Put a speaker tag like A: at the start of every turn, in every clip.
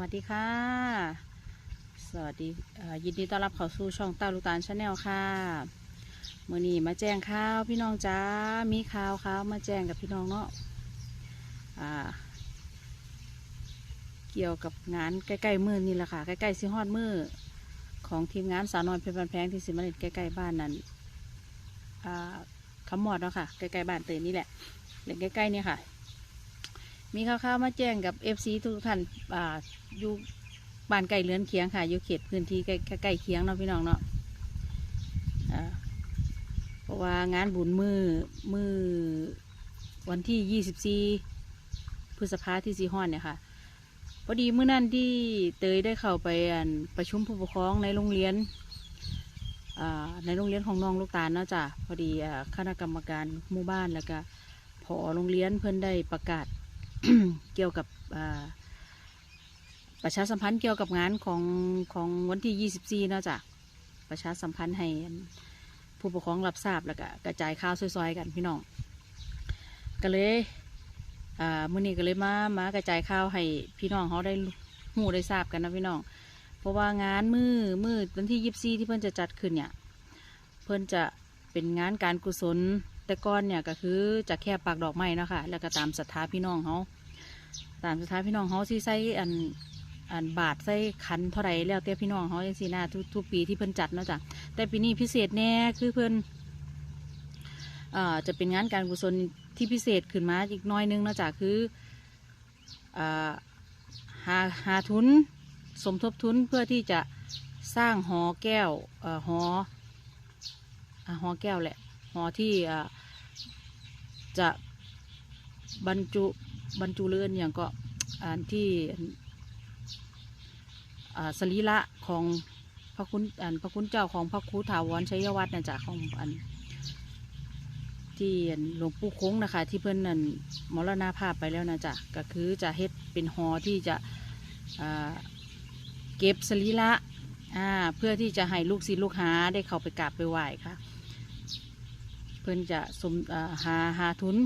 A: วัสดีค่ะ สวัสดียินดีต้อนรับเข้าสู่ช่องเต้าลูกตาลชาแนลค่ะมื่อนี้มาแจ้งข่าวพี่น้องจ้ามีข่าวข่าวมาแจ้งกับพี่น้องเนาะอ่า เกี่ยวกับงานใกล้ๆมือนี่แหละค่ะใกล้ๆสิฮอดมือของทีมงานสาวน้อยเพชรบันแพงที่สิมาเล่นใกล้ๆบ้านนั้นอ่าคำมอดเนาะค่ะใกล้ๆบ้านเตยนี่แหละเล่นใกล้ๆนี่ค่ะ มีข่าวๆมาแจ้งกับเอฟซีทุกท่านอ่าอยู่บ้านใกล้เรือนเคียงค่ะอยู่เขตพื้นที่ใกล้ใกล้เคียงเนาะพี่น้องเนาะอ่าเพราะว่างานบุญมือมือวันที่ยี่สิบสี่พฤษภาที่สีห้อนเนี่ยค่ะพอดีเมื่อนั้นที่เตยได้เข้าไปอันประชุมผู้ปกครองในโรงเรียนในโรงเรียนของน้องลูกตาลเนาะจ้ะพอดีคณะกรรมการหมู่บ้านแล้วก็พอโรงเรียนเพิ่นได้ประกาศ เกี่ยวกับประชาสัมพันธ์เกี่ยวกับงานของของวันที่ 24 เนาะจ้ะประชาสัมพันธ์ให้ผู้ปกครองรับทราบแล้วก็กระจายข่าวซอยๆกันพี่น้องก็เลยมื้อนี้ก็เลยมามากระจายข่าวให้พี่น้องเขาได้หูได้ทราบกันนะพี่น้อง เพราะว่างานมือมือวันที่ 24 ที่เพิ่อนจะจัดขึ้นเนี่ยเพิ่อนจะเป็นงานการกุศลแต่ก่อนเนี่ยก็คือจะแค่ปักดอกไม้เนาะค่ะแล้วก็ตามศรัทธาพี่น้องเขา ตามศรัทธายพี่น้องเขาที่ใส่อันอันบาทใส่ขันเท่าไรแล้วแต่พี่น้องเขาอย่างสีหน้าทุกทุกปีที่เพิ่นจัดเนาะจ้ะแต่ปีนี้พิเศษแน่คือเพิ่นเอ่อจะเป็นงานการกุศลที่พิเศษขึ้นมาอีกน้อยนึงเนาะจ้ะคือเอ่อหาหาทุนสมทบทุนเพื่อที่จะสร้างหอแก้วเอ่อหออะหอแก้วแหละหอที่อ่าจะบรรจุ บรรจุเรือนอย่างก็อันที่สรีระของพระคุณอันพระคุณเจ้าของพระครูถาวรชัยวัฒน์นะจ๊ะของอันที่หลวงปู่คงนะคะ ที่เพื่อนนั่นมรณาภาพไปแล้วนะจ๊ะก็คือจะเฮ็ดเป็นหอที่จะเก็บสรีระเพื่อที่จะให้ลูกศิษย์ลูกหาได้เข้าไปกราบไปไหว้ค่ะ เพื่อนจะสมหาหาทุน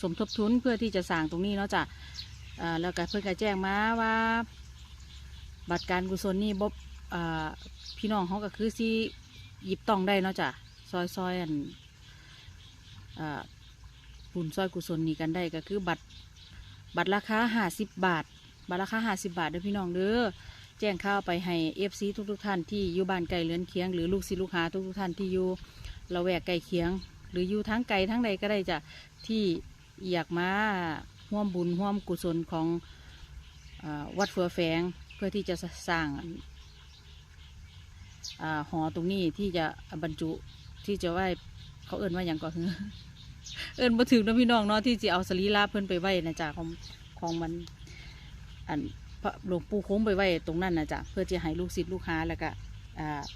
A: สมทบทุนเพื่อที่จะสร้างตรงนี้เนาะจ้ะแล้วก็เพื่อนก็แจ้งมาว่า บัตรการกุศลนี่บบอ่าพี่น้องเขาก็คือสิหยิบต้องได้เนาะจ้ะซอยซอยอันบุญซอยกุศลนี่กันได้ก็คือบัตรบัตรราคาห้าสิบบาท บัตรราคาห้าสิบบาทเด้อพี่น้องเด้อแจ้งข่าวไปให้เอฟซีทุกทุกๆท่านที่อยู่บ้านไกลเลือนเคียง หรือลูกศิษย์ลูกหาทุกทุกๆท่านที่อยู่ละแวกไกลเคียง หรืออยู่ทั้งไกลทั้งใดก็ได้จ้ะที่ อยากมาร่วมบุญร่วมกุศลของอวัดเฟือแฝงเพื่อที่จะสร้างอหอตรงนี้ที่จะบรรจุที่จะไหว้เขาเอิ้นว่าอย่างก่อนเอิ้นมาถึงนะพี่น้องเนาะที่จะเอาสรีระเพิ่อนไปไหว้นะจ๊ะของของมันอันพระหลวงปู่โค้งไปไหว้ตรงนั้นนะจ๊ะเพื่อจะให้ลูกศิษย์ลูกหาแล้วก็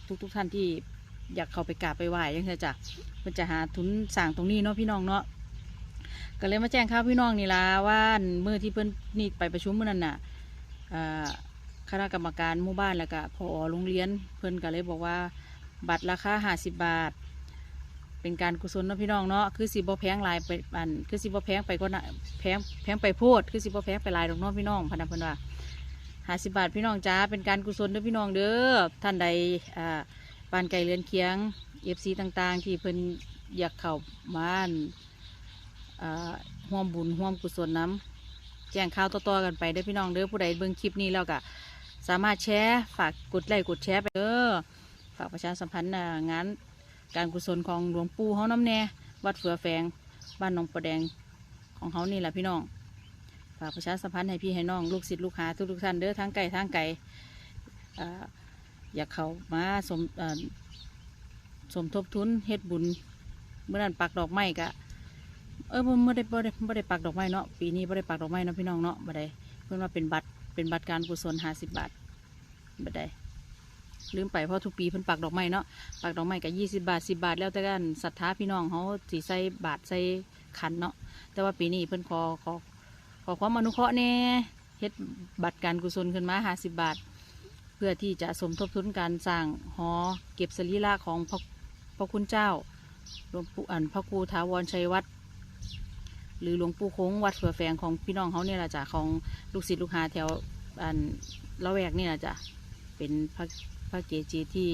A: ทุกทุกท่านที่อยากเข้าไปกราบไปไหว้ยังไงจ้ะเพิ่นจะหาทุนสร้างตรงนี้เนาะพี่น้องเนาะ ก็เลยมาแจ้งข่าวพี่น้องนี่ละว่าเมื่อที่เพิ่นนี่ไปประชุมเมื่อนั้นน่ะคณะกรรมการหมู่บ้านแล้วก็พอโรงเรียน เพิ่นก็เลยบอกว่า บัตรราคาห้าสิบบาท เป็นการกุศลนะพี่น้องเนาะคือสิบ่แพงลายไปอันคือสิบ่แพงไปก็นะแพงแพงไปโพดคือสิบ่แพงไปลายดอกเนาะพี่น้องพนันเพิ่นว่าห้าสิบบาทพี่น้องจ้าเป็นการกุศลเด้อพี่น้องเด้อท่านใดอ่าบ้านไก่เรือนเคียงเอฟซีต่างๆ ที่เพิ่นอยากเข้าบ้านอ่า ห่วมบุญห่วมกุศลน้ำแจ้งข่าวต่อๆกันไปเด้อพี่น้องเด้อผู้ใดเบิ่งคลิปนี้แล้วก็สามารถแชร์ฝากกดไลค์กดแชร์ไปเด้อฝากประชาสัมพันธ์งานการกุศลของหลวงปู่เฮาน้ำแน่วัดเฟือแฝงบ้านหนองประแดงของเฮานี่แหละพี่น้องฝากประชาสัมพันธ์ให้พี่ให้น้องลูกศิษย์ลูกหาทุกๆท่านเด้อทั้งไก่ทั้งไก่อยากเขามาสมสมทบทุนเฮ็ดบุญเมื่อนั้นปักดอกไม้กะ เออบ่ไม่ได้บ่ได้บ่ได้ปักดอกไม้เนาะปีนี้บ่ได้ปักดอกไม้เนาะพี่น้องเนาะบ่ได้เพิ่นว่าเป็นบัตรเป็นบัตรการกุศลห้าสิบบาทบ่ได้ลืมไปเพราะทุกปีเพิ่นปักดอกไม้เนาะปักดอกไม้ก็ยี่สิบบาทสิบบาท แล้วแต่กันศรัทธาพี่น้องเขาสิใส่บาทใส่ขันเนาะแต่ว่าปีนี้เพิ่นขอขอขอความอนุเคราะห์แน่เฮ็ดบัตรการกุศลขึ้นมาห้าสิบบาท เพื่อที่จะสมทบทุนการสร้างหอเก็บสรีระของพระพระคุณเจ้าหลวงปู่อันพระครูถาวรชัยวัด หรือหลวงปู่คงวัดเฟือแฝงของพี่น้องเขาเนี่ยแหละจ้ะของลูกศิษย์ลูกหาแถวอันละแวกนี่นะจ้ะเป็นพระพระเกจิที่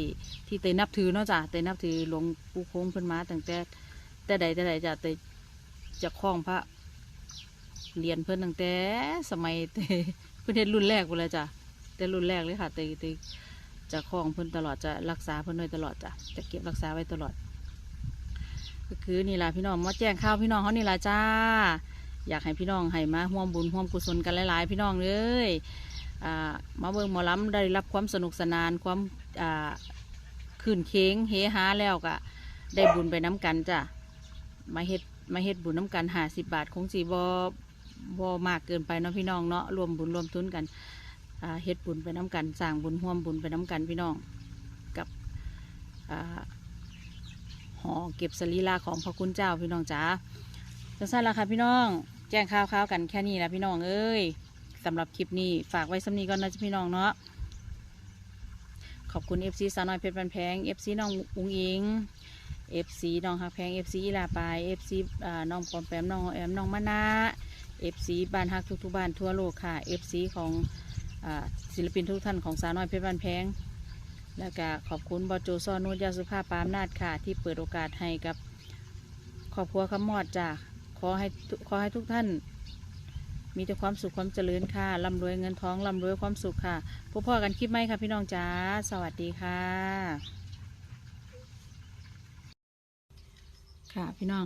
A: ที่เตยนับถือเนาะจ้ะเตยนับถือหลวงปู่โค้งเพิ่นมาตั้งแต่แต่ใดแต่ใดจ้ะเตยจะคล้องพระเรียนเพิ่นตั้งแต่สมัยเตยเพิ่นเฮ็ดรุ่นแรกไปเลยจ้ะแต่รุ่นแรกเลยค่ะเตยเตยจะคล้องเพิ่นตลอดจะรักษาเพิ่นไว้ตลอดจ้ะจะเก็บรักษาไว้ตลอด ก็คือนี่ล่ะพี่น้องมาแจ้งข่าวพี่น้องเขานี่ล่ะจ้า อยากให้พี่น้องให้มาร่วมบุญร่วมกุศลกันหลาย ๆ พี่น้องเลยมาเบิ่งหมอลำได้รับความสนุกสนานความขื่นเค้งเฮฮาแล้วก็ได้บุญไปน้ำกันจ้ะมาเฮ็ดมาเฮ็ดบุญน้ำกันหาสิบบาทคงสีบอบอมากเกินไปเนาะพี่น้องเนาะรวมบุญรวมทุนกันเฮ็ดบุญไปน้ำกันสร้างบุญร่วมบุญไปน้ำกันพี่น้องกับ อเก็บสรีระของพระคุณเจ้าพี่น้องจ๋าจังสั้นละค่ะพี่น้อง แจ้งข่าวๆกันแค่นี้ละพี่น้องเอ้ยสำหรับคลิปนี้ฝากไว้สำนีก่อนนะจ๊ะพี่น้องเนาะขอบคุณ FC สาวน้อยเพชรบันแพง FC น้องอุ้งอิง FC น้องฮักแพง FC อีลาปาย FC น้องปอมแปมน้องแอมน้องมะนา FC บ้านฮักทุกๆบ้านทั่วโลกค่ะ FC ของศิลปินทุกท่านของสาวน้อยเพชรบันแพง แล้วก็ขอบคุณบอโจซอนุชยาสุภาพปามนาดค่ะ ที่เปิดโอกาสให้กับครอบครัวขมอดจ้ะขอให้ขอให้ทุกท่าน มีแต่ความสุขความเจริญค่ะร่ำรวยเงินทองร่ำรวยความสุขค่ะพบพ่อกันคลิปไหมค่ะพี่น้องจ้าสวัสดีค่ะ ค่ะพี่น้อง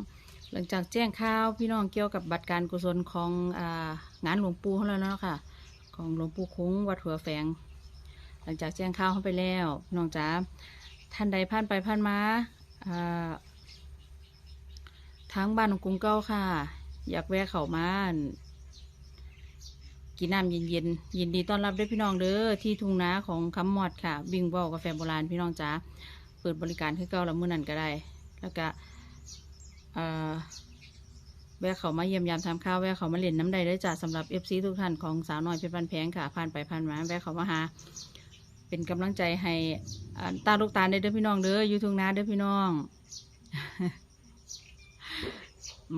A: หลังจากแจ้งข่าวพี่น้องเกี่ยวกับบัตรการกุศลของอางานหลวงปู่ของเราแล้วค่ะ ของหลวงปู่คุ้งวัดหัวแฝง หลังจากแจ้งข่าวเข้าไปแล้วน้องจ๋าท่านใดผ่านไปผ่านมาอ่าทางบ้านของกรุงเก้าค่ะ อยากแวะเข้ามากินน้ำเย็นๆยินดีต้อนรับด้วยพี่น้องเด้อที่ทุ่งนาของคำหมอดค่ะ บิงบอลกาแฟโบราณพี่น้องจ๋าเปิดบริการให้เก้าละมื้อนั้นก็ได้ แล้วก็แวะเขามาเยี่ยมยามทำข้าวแวะเขามาเล่นน้ำใดได้จ้ะสำหรับเอฟซีทุกท่านของสาวน้อยเพชรบ้านแพงค่ะผ่านไปผ่านมาแวะเขามาหา เป็นกำลังใจให้อ่าตาลูกตาได้เด้อพี่น้องเด้ออยู่ทุ่งนาเด้อพี่น้อง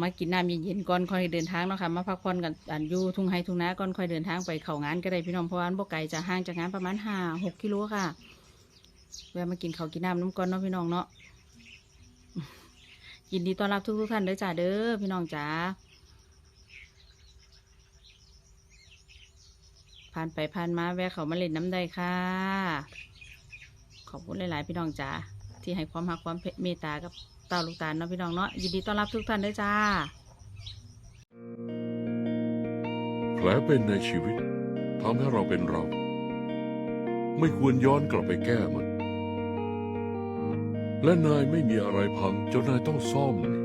A: มากินน้ำเย็นๆก่อนค่อยเดินทางเนาะค่ะมาพักผ่อนกันอันอยู่ทุ่งไฮทุ่งนาก่อนค่อยเดินทางไปเขางานก็ได้พี่น้องเพราะว่าบ่ไกลจะห่างจากงานประมาณห้าหกกิโลค่ะแวะมากินข้าวกินน้ำน้ำก่อนเนาะพี่น้องเนาะยินดีต้อนรับทุกๆท่านเด้อจ้าเด้อพี่น้องจ๋า ผ่านไปผ่านมาแวะเขามาเล่นน้ำได้ค่ะ ขอบคุณหลาย ๆ พี่น้องจ๋าที่ให้ความรักความเมตตากับเต้าลูกตาลเนาะพี่น้องเนาะยินดีต้อนรับทุกท่านด้วยจ้า
B: แผลเป็นในชีวิตทำให้เราเป็นเรา ไม่ควรย้อนกลับไปแก้มัน และนายไม่มีอะไรพังจนนายต้องซ่อมนี่